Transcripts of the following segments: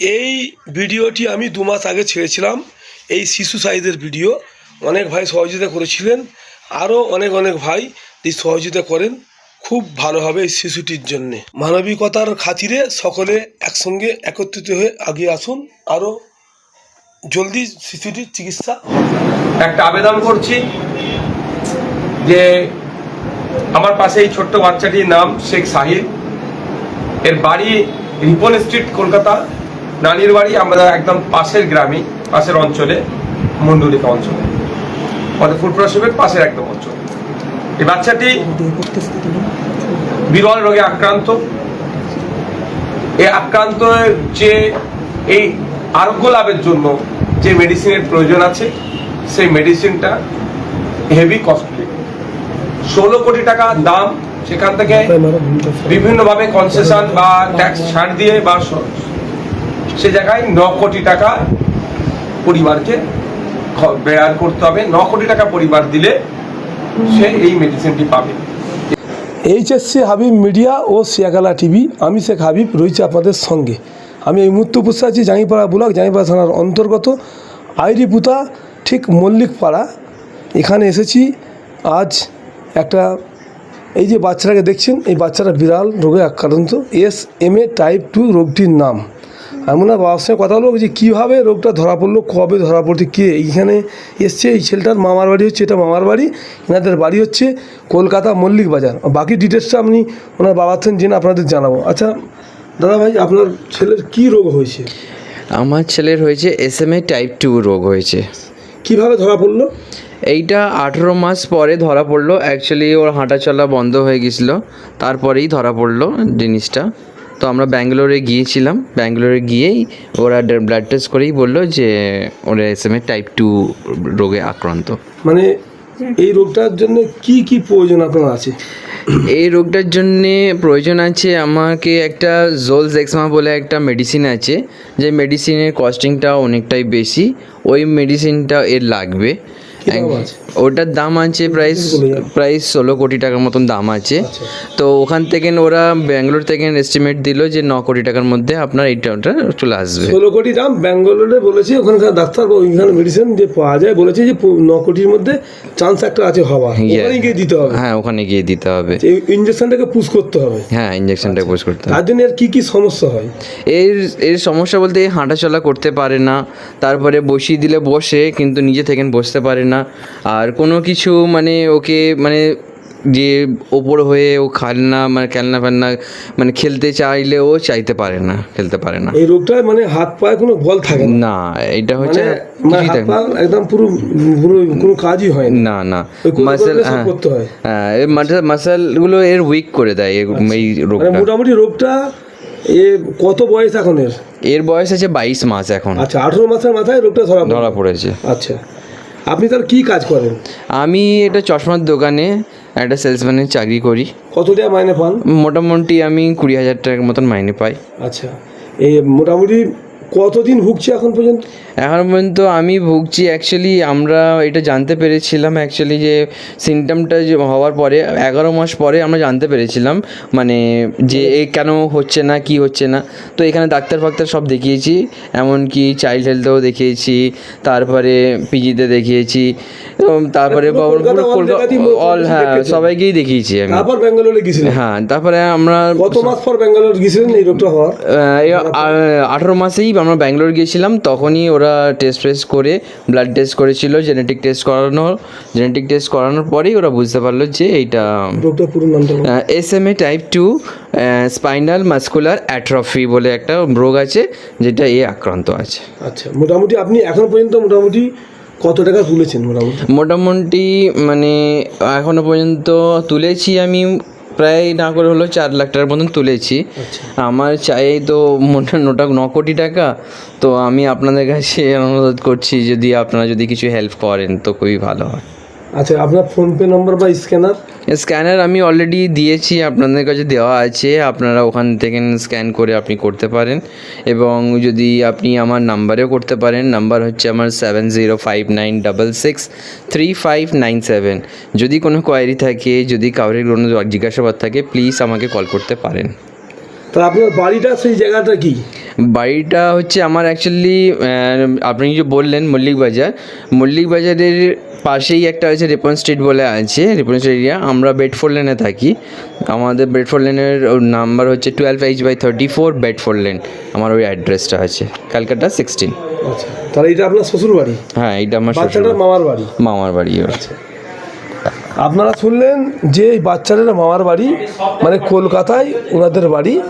এই ভিডিওটি আমি দু মাস আগে ছেড়েছিলাম। এই শিশু সাইজের ভিডিও। অনেক ভাই সহযোগিতা করেছিলেন। আরও অনেক অনেক ভাই এই সহযোগিতা করেন। খুব ভালো হবে এই শিশুটির জন্যে। মানবিকতার খাতিরে সকলে একসঙ্গে একত্রিত হয়ে আগিয়ে আসুন। আরও জলদি শিশুটির চিকিৎসা একটা আবেদন করছি যে আমার পাশে এই ছোট্ট বাচ্চাটির নাম শেখ সাহিদ এর বাড়ি রিপন স্ট্রিট, কলকাতা। নানির বাড়ি আমরা একদম পাশের গ্রামে পাশের অঞ্চলে মন্ডলিকা অঞ্চলে। আমাদের ফুলপ্রসবের পাশের একদম অঞ্চল। এই বাচ্চাটি বিরল রোগে আক্রান্ত। এই আক্রান্ত যে এই আরোগ্য লাভের জন্য যে মেডিসিনের প্রয়োজন আছে সেই মেডিসিনটা হেভি কস্টলি। ষোলো কোটি টাকা দাম সেখান থেকে বিভিন্নভাবে কনসেশন বা ট্যাক্স ছাড় দিয়ে বা স- জায়গায় ন কোটি টাকা পরিবারকে বেয়ার করতে হবে। ন কোটি টাকা পরিবার দিলে সে এই মেডিসিনটি পাবে। এইচএসসি হাবিব মিডিয়া ও সিয়াগালা টিভি, আমি শেখ হাবিব, রয়েছে আপনাদের সঙ্গে। আমি এই মুহূর্তে উপস্থিত আছি জাঙ্গিপাড়া ব্লক, জাঙ্গিপাড়া থানার অন্তর্গত আইরিপুতা, ঠিক মল্লিকপাড়া। এখানে এসেছি। আজ একটা, এই যে বাচ্চাটাকে দেখছেন, এই বাচ্চাটা বিড়াল রোগে আক্রান্ত। S M A type two রোগটির নাম। আমি ওনার বাবার সঙ্গে কথা বলব? যে কীভাবে রোগটা ধরা পড়ল কবে? ধরা পড়তে কে? এইখানে এসছে এই ছেলেটার মামার বাড়ি হচ্ছে এটা মামার বাড়ি এনাদের বাড়ি হচ্ছে কলকাতা মল্লিক বাজার। বাকি ডিটেলসটা আপনি ওনার বাবার থেকে জেনে আপনাদের জানাব। আচ্ছা দাদা ভাই আপনার ছেলের কি রোগ হয়েছে? আমার ছেলের হয়েছে S M A type two রোগ হয়েছে। কীভাবে ধরা পড়ল? এইটা আঠেরো মাস পরে ধরা পড়ল। অ্যাকচুয়ালি ওর হাঁটা চলা বন্ধ হয়ে গেছিল। তারপরেই ধরা পড়ল জিনিসটা। তো আমরা ব্যাঙ্গালোরে গিয়েছিলাম। ব্যাঙ্গালোরে গিয়েই ওরা ব্লাড টেস্ট করেই বলল যে ওরা এস টাইপ টু রোগে আক্রান্ত। মানে এই রোগটার জন্য কি কি প্রয়োজন আপনার আছে? এই রোগটার জন্যে প্রয়োজন আছে আমাকে একটা জোল জেক্সমা বলে একটা মেডিসিন আছে। যে মেডিসিনের কস্টিংটা অনেকটাই বেশি। ওই মেডিসিনটা এর লাগবে? ওটার দাম আছে প্রায় যান। প্রায় ষোলো কোটি টাকার মতন দাম আছে। আচ্ছা। তো ওখান থেকে ওরা ব্যাঙ্গালোর থেকে এস্টিমেট দিল যে ন কোটি টাকার মধ্যে আপনার এইটা ওটা চলে আসবে। ষোলো কোটি দাম ব্যাঙ্গালোরে বলেছে ওখানকার ডাক্তার বা ওইখানে মেডিসিন যে পাওয়া যায় বলেছে যে ন কোটির মধ্যে চান্স একটা আছে হওয়া ওখানে গিয়ে দিতে হবে। হ্যাঁ ওখানে গিয়ে দিতে হবে। এই ইঞ্জেকশনটাকে পুশ করতে হবে। হ্যাঁ ইঞ্জেকশনটাকে পোজ করতে হবে। তার জন্য এর কি কি সমস্যা হয়? এর এর সমস্যা বলতে এ হাঁটাচলা করতে পারে না তারপরে বসিয়ে দিলে বসে কিন্তু নিজে থেকে বসতে পারে না। আর কোনো কিছু মানে ওকে মানে যে ওপর হয়ে ও খেলনা মানে খেলনা ফেলনা মানে খেলতে চাইলে ও চাইতে পারে না খেলতে পারে না। এই রোগটা মানে হাত পায়ে কোনো বল থাকে না। না এটা হচ্ছে মানে মানে একদম পুরো পুরো কোনো কাজই হয় না। না না। মাসেল হ্যাঁ। হয়। হ্যাঁ এই মাসেলগুলো এর উইক করে দেয় এই- মানে রোগটা। মোটামুটি রোগটা এ কত বয়স এখন এর? এর বয়স আছে বাইশ মাস এখন। আচ্ছা আঠেরো মাসের মাথায় রোগটা ধরা ধরা পড়েছে। আচ্ছা। আপনি তার কি কাজ করেন? আমি এটা চশমার দোকানে একটা সেলসম্যানের চাকরি করি। কত টাকা মাইনে পান? মোটামুটি আমি কুড়ি হাজার টাকার মতন মাইনে পাই। আচ্ছা। এই মোটামুটি কতদিন ভুগছি এখন পর্যন্ত? এখন পর্যন্ত আমি ভুগছি অ্যাকচুয়ালি আমরা এটা জানতে পেরেছিলাম অ্যাকচুয়ালি যে সিমটমটা যে হওয়ার পরে, এগারো মাস পরে আমরা জানতে পেরেছিলাম মানে যে এ কেন হচ্ছে না, কি হচ্ছে না। তো এখানে ডাক্তার ফাক্তার সব দেখিয়েছি, এমনকি চাইল্ড হেলথেও দেখিয়েছি, তারপরে পিজিতে দেখিয়েছি। এবং তারপরে অল হ্যাঁ। সবাইকেই দেখিয়েছি আমি তারপর ব্যাঙ্গালোরে গেছিলেন হ্যাঁ তারপরে আমরা কত মাস পর ব্যাঙ্গালোর গেছিলেন এই রোগটা হওয়ার আঠারো মাসেই আমরা ব্যাঙ্গালোর গিয়েছিলাম তখনই ওরা টেস্ট ফেস্ট করে ব্লাড টেস্ট করেছিল জেনেটিক টেস্ট করানো জেনেটিক টেস্ট করানোর পরেই ওরা বুঝতে পারল যে এইটা। S M A type two spinal muscular atrophy বলে একটা রোগ আছে যেটা এ আক্রান্ত আছে আচ্ছা মোটামুটি আপনি এখন পর্যন্ত মোটামুটি কত টাকা তুলেছেন মোটামুটি মোটামুটি মানে এখনও পর্যন্ত তুলেছি আমি প্রায় না করে হলো চার লাখ টাকার মতন তুলেছি। আচ্ছা। আমার চাই তো মোটা নোটা ন কোটি টাকা। তো আমি আপনাদের কাছে অনুরোধ করছি যদি আপনারা যদি কিছু হেল্প করেন তো খুবই ভালো হয়। আচ্ছা আপনার ফোনপে নম্বর বা স্ক্যানার? স্ক্যানার আমি অলরেডি দিয়েছি আপনাদের কাছে দেওয়া আছে আপনারা ওখান থেকে স্ক্যান করে আপনি করতে পারেন। এবং যদি আপনি আমার নাম্বারেও করতে পারেন নাম্বার হচ্ছে আমার seven zero five nine double six three five nine seven যদি কোনো কোয়ারি থাকে যদি কাউরের কোনো জিজ্ঞাসাবাদ থাকে প্লিজ আমাকে কল করতে পারেন। তা আপনার বাড়িটা সেই জায়গাটা কি? বাড়িটা হচ্ছে আমার অ্যাকচুয়ালি আপনি যে বললেন মল্লিক বাজার মল্লিক বাজারের পাশেই একটা আছে রিপন স্ট্রিট বলে আছে রিপন স্ট্রিট এরিয়া আমরা বেডফোর লেনে থাকি। আমাদের বেডফোর লেনের নাম্বার হচ্ছে twelve H by thirty four Bedford lane আমার ওই অ্যাড্রেসটা আছে ক্যালকাটা সিক্সটিন আচ্ছা তাহলে এটা আপনার শ্বশুর বাড়ি হ্যাঁ এইটা আমার শ্বশুর মামার বাড়ি? মামার বাড়ি হচ্ছে আপনারা শুনলেন যে এই বাচ্চাদের মামার বাড়ি মানে কলকাতায় ওনাদের বাড়ি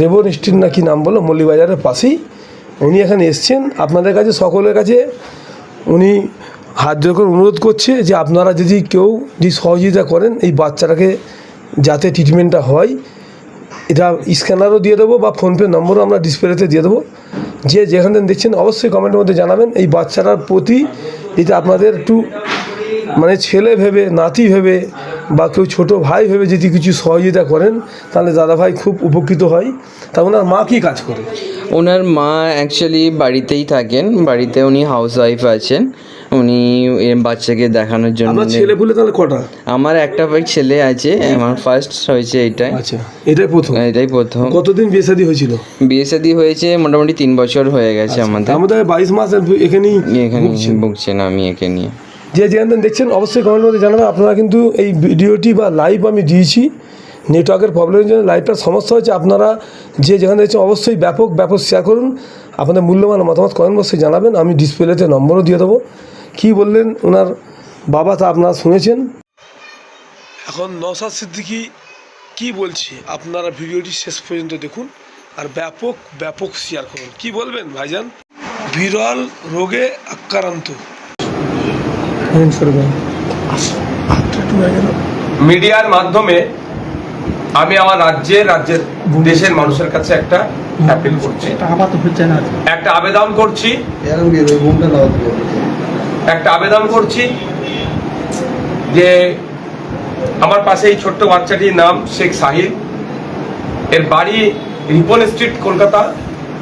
রেবন স্ট্রিট নাকি নাম বলো? মল্লিবাজারের পাশেই। উনি এখানে এসছেন। আপনাদের কাছে, সকলের কাছে উনি হাত জোর করে অনুরোধ করছে যে আপনারা যদি কেউ যদি সহযোগিতা করেন, এই বাচ্চাটাকে যাতে ট্রিটমেন্টটা হয়, এটা স্ক্যানারও দিয়ে দেবো বা ফোনপে নম্বরও আমরা ডিসপ্লেতে দিয়ে দেবো। যে যেখান থেকে দেখছেন, অবশ্যই কমেন্টের মধ্যে জানাবেন। এই বাচ্চাটার প্রতি যদি আপনাদের একটু মানে ছেলে ভেবে, নাতি ভেবে বা কেউ ছোটো ভাই ভেবে যদি কিছু সহযোগিতা করেন তাহলে দাদা ভাই খুব উপকৃত হয়। তা ওনার মা কি কাজ করে? ওনার মা অ্যাকচুয়ালি বাড়িতেই থাকেন। বাড়িতে উনি হাউস ওয়াইফ আছেন। উনি বাচ্চাকে দেখানোর জন্য ছেলে পুলে তাহলে কটা? আমার একটা ভাই ছেলে আছে। আমার ফার্স্ট হয়েছে এটাই। আচ্ছা এটাই প্রথম? এটাই প্রথম। কতদিন বিয়ে শাদী হয়েছিল? বিয়ে শাদী হয়েছে মোটামুটি তিন বছর হয়ে গেছে আমাদের। তার মধ্যে বাইশ মাস এখানেই এখানে। ভুগছেন আমি একে নিয়ে। যে যেখান দেখছেন অবশ্যই কমেন্টের মধ্যে জানাবেন। আপনারা কিন্তু এই ভিডিওটি বা লাইভ আমি দিয়েছি। নেটওয়ার্কের প্রবলেমের জন্য লাইভটার সমস্যা হচ্ছে আপনারা যে যেখানে দেখছেন অবশ্যই ব্যাপক ব্যাপক শেয়ার করুন। আপনাদের মূল্যবান মতামত কমেন্ট বক্সে জানাবেন। আমি ডিসপ্লেতে নম্বরও দিয়ে দেবো। কী বললেন ওনার বাবা তা আপনারা শুনেছেন? এখন নসাদ সিদ্দিকি কি বলছে? আপনারা ভিডিওটি শেষ পর্যন্ত দেখুন আর ব্যাপক ব্যাপক শেয়ার করুন। কি বলবেন ভাইজান? বিরল রোগে আক্রান্ত। মিডিয়ার মাধ্যমে আমি আমার রাজ্যের রাজ্যের দেশের মানুষের কাছে একটা অ্যাপিল করছি। একটা আবেদন করছি। একটা আবেদন করছি যে আমার পাশে এই ছোট্ট বাচ্চাটির নাম শেখ সাহিল এর বাড়ি রিপন স্ট্রিট কলকাতা।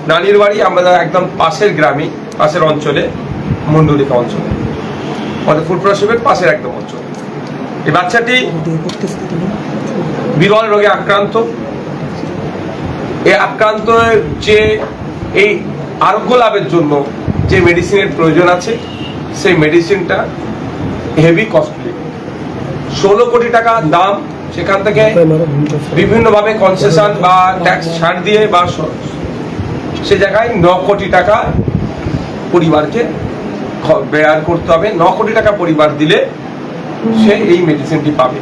নানির বাড়ি আমরা একদম পাশের গ্রামে পাশের অঞ্চলে মন্ডলিকা অঞ্চলে। আমাদের ফুটপ্রসবের পাশের একদম অঞ্চল এই বাচ্চাটি বিরল রোগে আক্রান্ত। এই আক্রান্ত যে এই আরোগ্য লাভের জন্য যে মেডিসিনের প্রয়োজন আছে সেই মেডিসিনটা হেভি কস্টলি ষোলো কোটি টাকা দাম সেখান থেকে বিভিন্নভাবে কনসেশন বা ট্যাক্স ছাড় দিয়ে বা স- সে জায়গায় ন কোটি টাকা পরিবারকে বেয়ার করতে হবে। ন কোটি টাকা পরিবার দিলে সে এই মেডিসিনটি পাবে।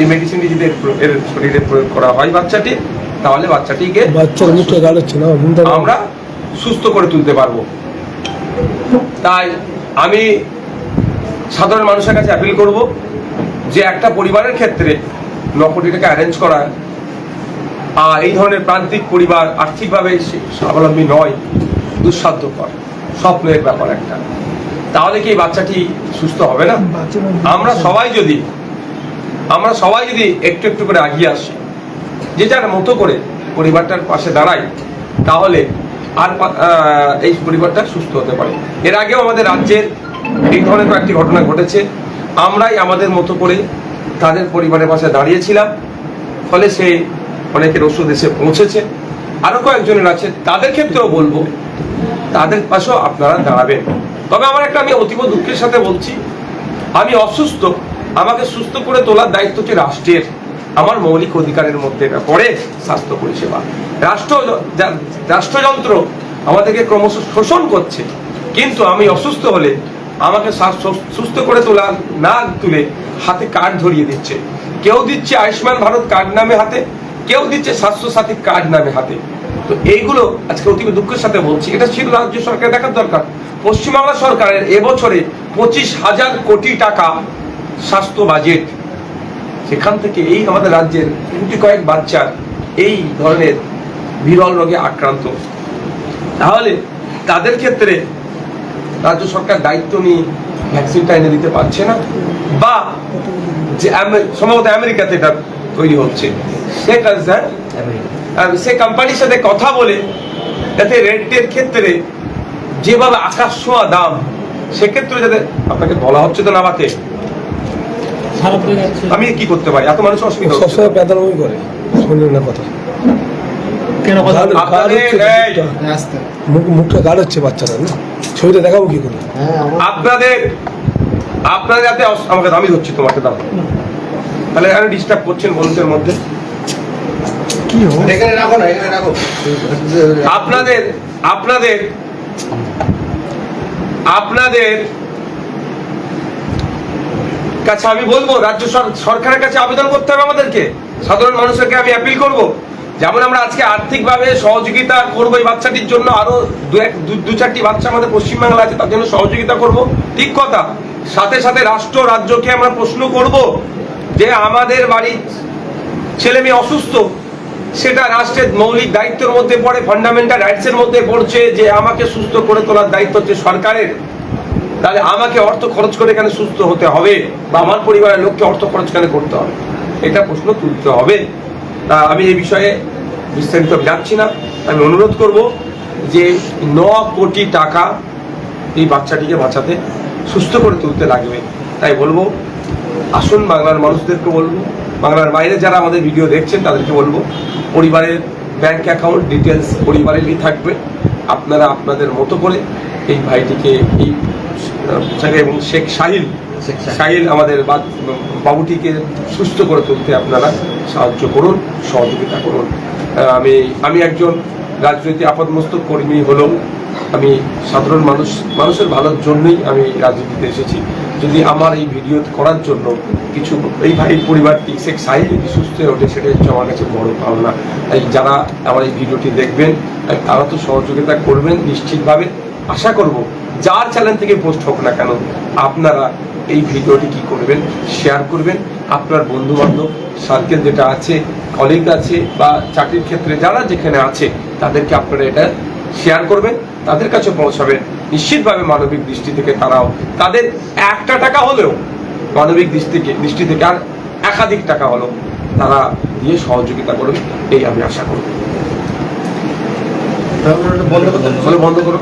এই মেডিসিনটি যদি এর শরীরে প্রয়োগ করা হয় বাচ্চাটি তাহলে বাচ্চাটিকে আমরা সুস্থ করে তুলতে পারব। তাই আমি সাধারণ মানুষের কাছে অ্যাপিল করব যে একটা পরিবারের ক্ষেত্রে ন কোটি টাকা অ্যারেঞ্জ করা আর এই ধরনের প্রান্তিক পরিবার আর্থিকভাবে স্বাবলম্বী নয় দুঃসাধ্যকর। স্বপ্নের ব্যাপার একটা। তাহলে কি এই বাচ্চাটি সুস্থ হবে না? আমরা সবাই যদি আমরা সবাই যদি একটু একটু করে আগিয়ে আসি যে যার মতো করে পরিবারটার পাশে দাঁড়াই তাহলে আর এই পরিবারটা সুস্থ হতে পারে। এর আগেও আমাদের রাজ্যের এই ধরনের কয়েকটি ঘটনা ঘটেছে। আমরাই আমাদের মতো করে তাদের পরিবারের পাশে দাঁড়িয়েছিলাম ফলে সে অনেকের ওষুধ এসে পৌঁছেছে। আরও কয়েকজনের আছে তাদের ক্ষেত্রেও বলব তাদের পাশেও আপনারা দাঁড়াবেন। তবে আমার একটা আমি অতীব দুঃখের সাথে বলছি, আমি অসুস্থ, আমাকে সুস্থ করে তোলার দায়িত্বটি রাষ্ট্রের, আমার মৌলিক অধিকারের মধ্যে এটা পড়ে স্বাস্থ্য পরিষেবা। রাষ্ট্র রাষ্ট্রযন্ত্র আমাদেরকে ক্রমশ শোষণ করছে, কিন্তু আমি অসুস্থ হলে আমাকে সুস্থ করে তোলা না তুলে হাতে কার্ড ধরিয়ে দিচ্ছে। কেউ দিচ্ছে আয়ুষ্মান ভারত কার্ড নামে হাতে, কেউ দিচ্ছে স্বাস্থ্য সাথী কার্ড নামে হাতে। তো এইগুলো আজকে অতীব দুঃখের সাথে বলছি, এটা ছিল রাজ্য সরকার দেখার দরকার। পশ্চিমবাংলা সরকারের এবছরে পঁচিশ হাজার কোটি টাকা স্বাস্থ্য বাজেট। সেখান থেকে এই আমাদের রাজ্যের কোটি কয়েক বাচ্চার এই ধরনের বিরল রোগে আক্রান্ত। তাহলে তাদের ক্ষেত্রে রাজ্য সরকার দায়িত্ব নিয়ে ভ্যাকসিনটা এনে দিতে পারছে না বা যে আমের- সম্ভবত আমেরিকাতে এটা তৈরি হচ্ছে। সেটা স্যার সে কোম্পানির সাথে কথা বলে যাতে রেটের ক্ষেত্রে যেভাবে আকাশ ছোঁয়া দাম সেক্ষেত্রে যাতে আপনাকে বলা হচ্ছে তো নামাতে আমি কি করতে পারি? এত মানুষ অসুবিধা সবসময় প্যাদালমি করে। শোনেন না কথা। হচ্ছে মুখটা। হচ্ছে বাচ্চারা না? ছবিটা দেখাবো কি করে? হ্যাঁ আপনাদের আপনাদের যাতে আমাকে দামি ধরছি তোমাকে দাম তাহলে আমি ডিস্টার্ব করছেন বন্ধুদের মধ্যে? কি এখানে রাখো না এখানে রাখো। আপনাদের আপনাদের আপনাদের কাছে আমি বলব, রাজ্য সরকারের কাছে আবেদন করতে হবে আমাদেরকে। সাধারণ মানুষেরকে আমি অ্যাপিল করব। যেমন আমরা আজকে আর্থিকভাবে সহযোগিতা করব এই বাচ্চাটির জন্য, আরও দু এক, দু চারটি বাচ্চা আমাদের পশ্চিমবাংলা আছে, তার জন্য সহযোগিতা করব। ঠিক কথা। সাথে সাথে রাষ্ট্র, রাজ্যকে আমরা প্রশ্ন করব যে আমাদের বাড়ির ছেলে মেয়ে অসুস্থ সেটা রাষ্ট্রের মৌলিক দায়িত্বের মধ্যে পড়ে ফান্ডামেন্টাল রাইটস এর মধ্যে পড়ছে যে আমাকে সুস্থ করে তোলার দায়িত্ব হচ্ছে সরকারের। তাহলে আমাকে অর্থ খরচ করে এখানে সুস্থ হতে হবে বা আমার পরিবারের লোককে অর্থ খরচ কেন করতে হবে? এটা প্রশ্ন তুলতে হবে। তা আমি এই বিষয়ে বিস্তারিত যাচ্ছি না। আমি অনুরোধ করব যে ন কোটি টাকা এই বাচ্চাটিকে বাঁচাতে, সুস্থ করে তুলতে লাগবে। তাই বলব, আসুন বাংলার মানুষদেরকে বলব বাংলার বাইরে যারা আমাদের ভিডিও দেখছেন তাদেরকে বলব পরিবারের ব্যাংক অ্যাকাউন্ট ডিটেলস পরিবারেরই থাকবে আপনারা আপনাদের মতো করে এই ভাইটিকে এই এবং শেখ সাহিল শেখ সাহিল। সাহিল আমাদের বা- বাবুটিকে সুস্থ করে তুলতে আপনারা সাহায্য করুন সহযোগিতা করুন আমি আমি একজন রাজনৈতিক আপাদমস্তক কর্মী হলেও আমি সাধারণ মানুষ, মানুষের ভালোর জন্যই আমি রাজনীতিতে এসেছি। যদি আমার এই ভিডিও করার জন্য কিছু এই ভাই পরিবারটি, শেখ সাহিল যদি সুস্থ হয়ে ওঠে সেটা হচ্ছে আমার কাছে বড় পাওনা। তাই যারা আমার এই ভিডিওটি দেখবেন তারা তো সহযোগিতা করবেন নিশ্চিতভাবে। আশা করব যার চ্যানেল থেকে পোস্ট হোক না কেন, আপনারা এই ভিডিওটি কি করবেন শেয়ার করবেন। আপনার বন্ধু বান্ধব সার্কেল যেটা আছে কলিগ আছে বা চাকরির ক্ষেত্রে যারা যেখানে আছে তাদেরকে আপনারা এটা শেয়ার করবেন তাদের কাছে পৌঁছাবেন। নিশ্চিতভাবে মানবিক দৃষ্টি থেকে তারাও তাদের একটা টাকা হলেও মানবিক দৃষ্টি থেকে দৃষ্টি থেকে আর একাধিক টাকা হলো তারা দিয়ে সহযোগিতা করবে এই আমি আশা করব বন্ধ করো